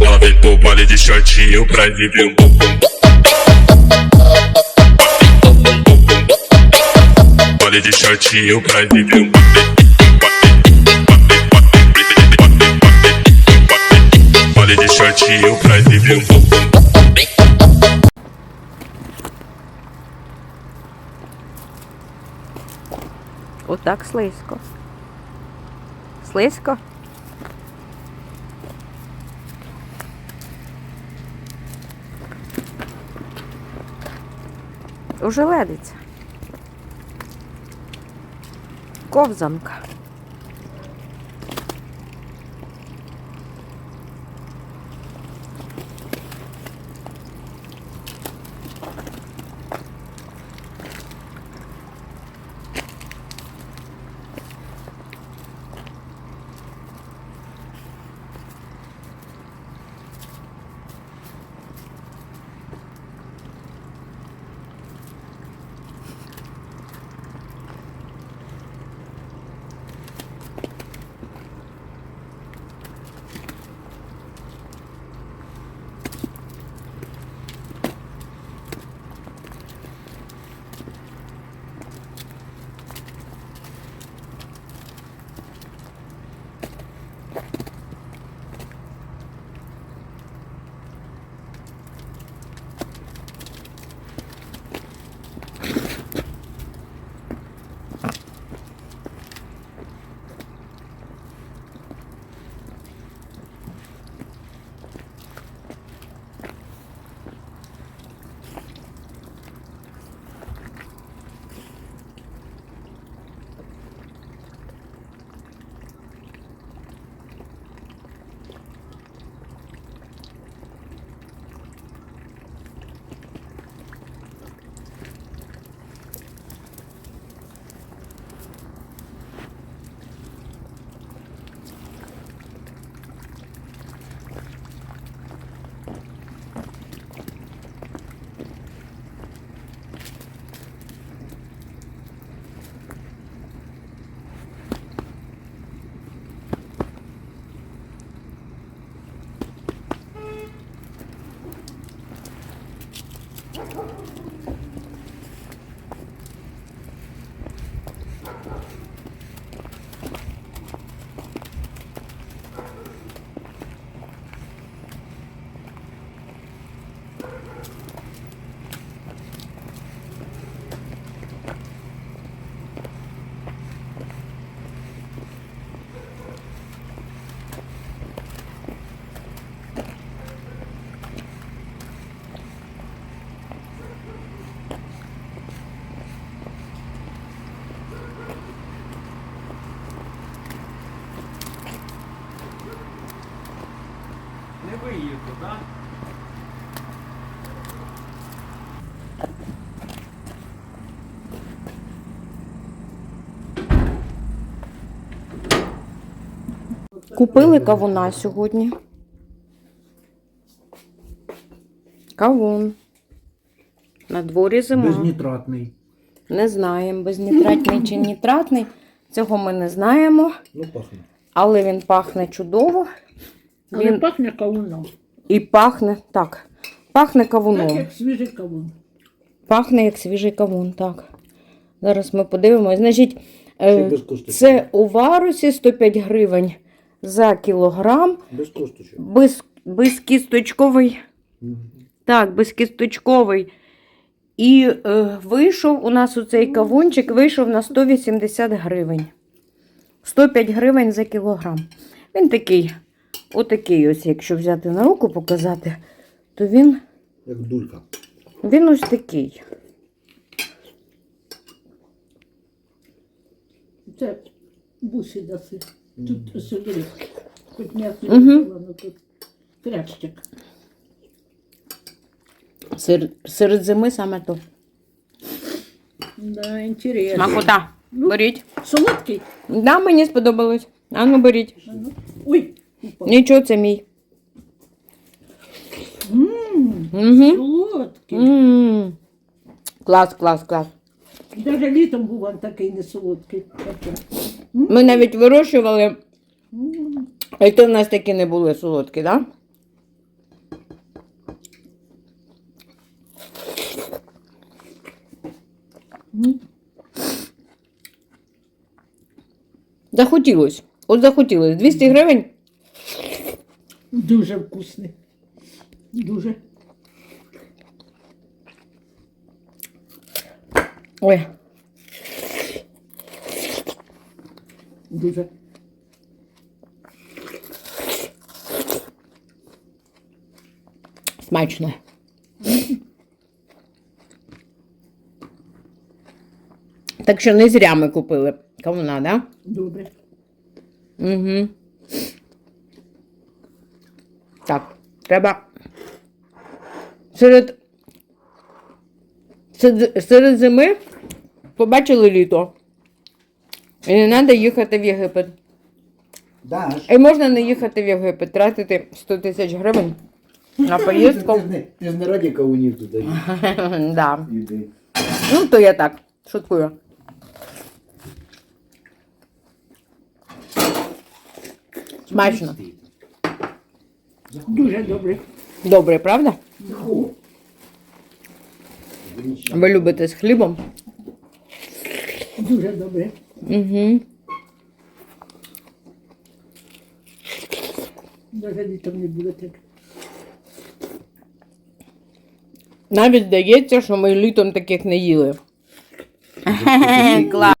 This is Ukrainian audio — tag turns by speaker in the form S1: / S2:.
S1: Lave pro baile de shortinho pra exibir um bumbum. Baile de shortinho pra exibir um Baile de shortinho pra exibir um bumbum.
S2: Отак слизько. Слизько? Уже ледиться. Ковзанка.
S3: Не виїду, так?
S2: Купили кавуна сьогодні. Кавун. На дворі зима.
S3: Безнітратний.
S2: Не знаємо, безнітратний чи нітратний. Цього ми не знаємо.
S3: Ну, пахне.
S2: Але він пахне чудово.
S4: Але
S2: Він
S4: пахне кавуном.
S2: і пахне. Так. Пахне
S4: Так
S2: кавуном.
S4: як свіжий кавун.
S2: Пахне як свіжий кавун, так. Зараз ми подивимось. Значить, е, це у варусі 105 гривень за кілограм.
S3: Без косточок.
S2: Без, безкісточковий. Так, безкісточковий. І е, вийшов у нас у цей кавунчик вийшов на 180 гривень. 105 гривень за кілограм. Він такий, отакий ось, якщо взяти на руку показати, то він,
S3: Як дулька.
S2: він ось такий.
S4: Це бусі даси. Тут сидить. Хоч м'ясо не було, але тут крящик.
S2: Сер, серед зими саме то.
S4: Да, інтересно.
S2: Смакота.
S4: Ну.
S2: Беріть.
S4: Солодкий?
S2: Да, мені сподобалось. А ну беріть.
S4: А ну. Ой.
S2: Нічого, це мій.
S4: Солодкий.
S2: Клас, клас, клас.
S4: Даже літом був він такий не солодкий.
S2: Ми навіть вирощували, А і то в нас такі не були солодкі, так? Захотілось. От захотілось. 200 гривень
S4: Дуже вкусний. Дуже.
S2: Ой,
S4: Дуже.
S2: смачно. Так що не зря ми купили кавуна, да?
S4: Добре.
S2: Угу. Так, треба серед, серед, серед зими побачили літо. І не треба їхати в Єгипет.
S3: Даш.
S2: І можна не їхати в Єгипет, тратити 100 тисяч гривень на поїздку.
S3: Ти ж не, раді кавунів туди
S2: да. Ну, то я так, шуткую. Смачно.
S4: Дуже добре.
S2: Добре, правда? Ви любите з хлібом?
S4: Дуже добре.
S2: Угу.
S4: Даже літом не буде так.
S2: Навіть здається, що ми літом таких не їли. Клас.